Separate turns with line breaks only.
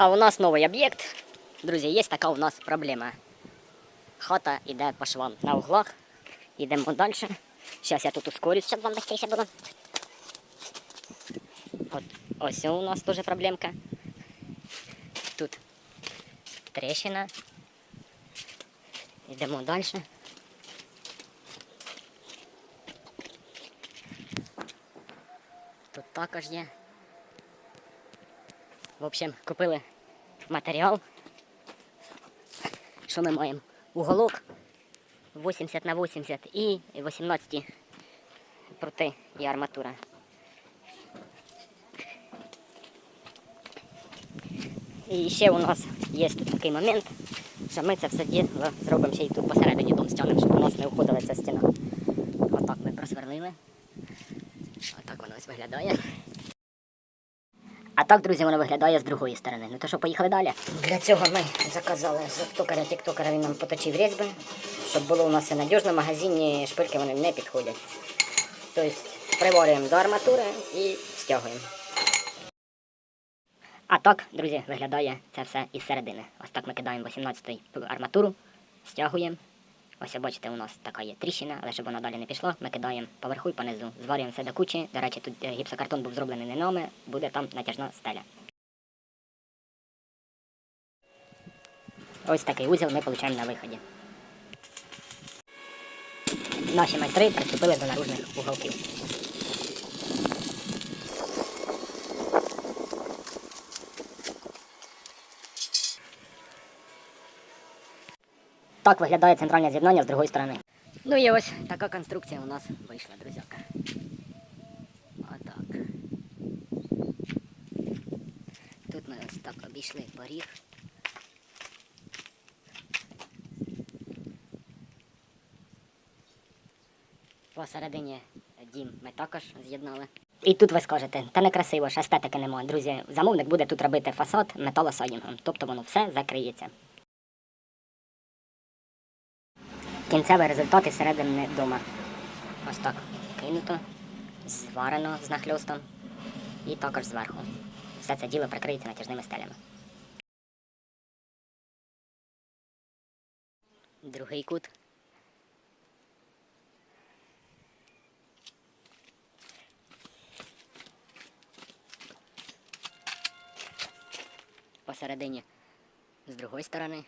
А у нас новий об'єкт. Друзі, є така у нас проблема. Хата йде по швам на углах. Йдемо далі. Зараз я тут ускорюсь, щоб вам швидше було. От ось у нас теж проблемка. Тут трещина. Йдемо далі. Тут також є. В общем, купили матеріал. Що ми маємо? Уголок 80 на 80 і 18 прути і арматура. І ще у нас є тут такий момент, що ми це все діло зробимо ще й тут посередині дом стягнемо, щоб у нас не уходила ця стіна. Отак ми просверлили. Отак воно ось виглядає. А так, друзі, воно виглядає з другої сторони. Ну то що, поїхали далі. Для цього ми заказали з токаря тіктокера, він нам поточив різьби, щоб було у нас все надіжно, в магазині шпильки вони не підходять. Тобто приварюємо до арматури і стягуємо. А так, друзі, виглядає це все із середини. Ось так ми кидаємо 18-й арматуру, стягуємо. Ось бачите, у нас така є тріщина, але щоб вона далі не пішла, ми кидаємо поверху і понизу. Зварюємо все до кучі. До речі, тут е, гіпсокартон був зроблений не нами, буде там натяжна стеля. Ось такий узел ми отримуємо на виході. Наші майстри приступили до наружних уголків. Так виглядає центральне з'єднання з другої сторони. Ну і ось така конструкція у нас вийшла, друзяка. Отак. Тут ми ось так обійшли поріг. Посередині дім ми також з'єднали. І тут ви скажете, та не красиво ж, естетики немає. Друзі, замовник буде тут робити фасад металосадінгом, тобто воно все закриється. Кінцевий результат із середини дома. Ось так кинуто, зварено з нахльостом і також зверху. Все це діло прикриється натяжними стелями. Другий кут. Посередині з другої сторони.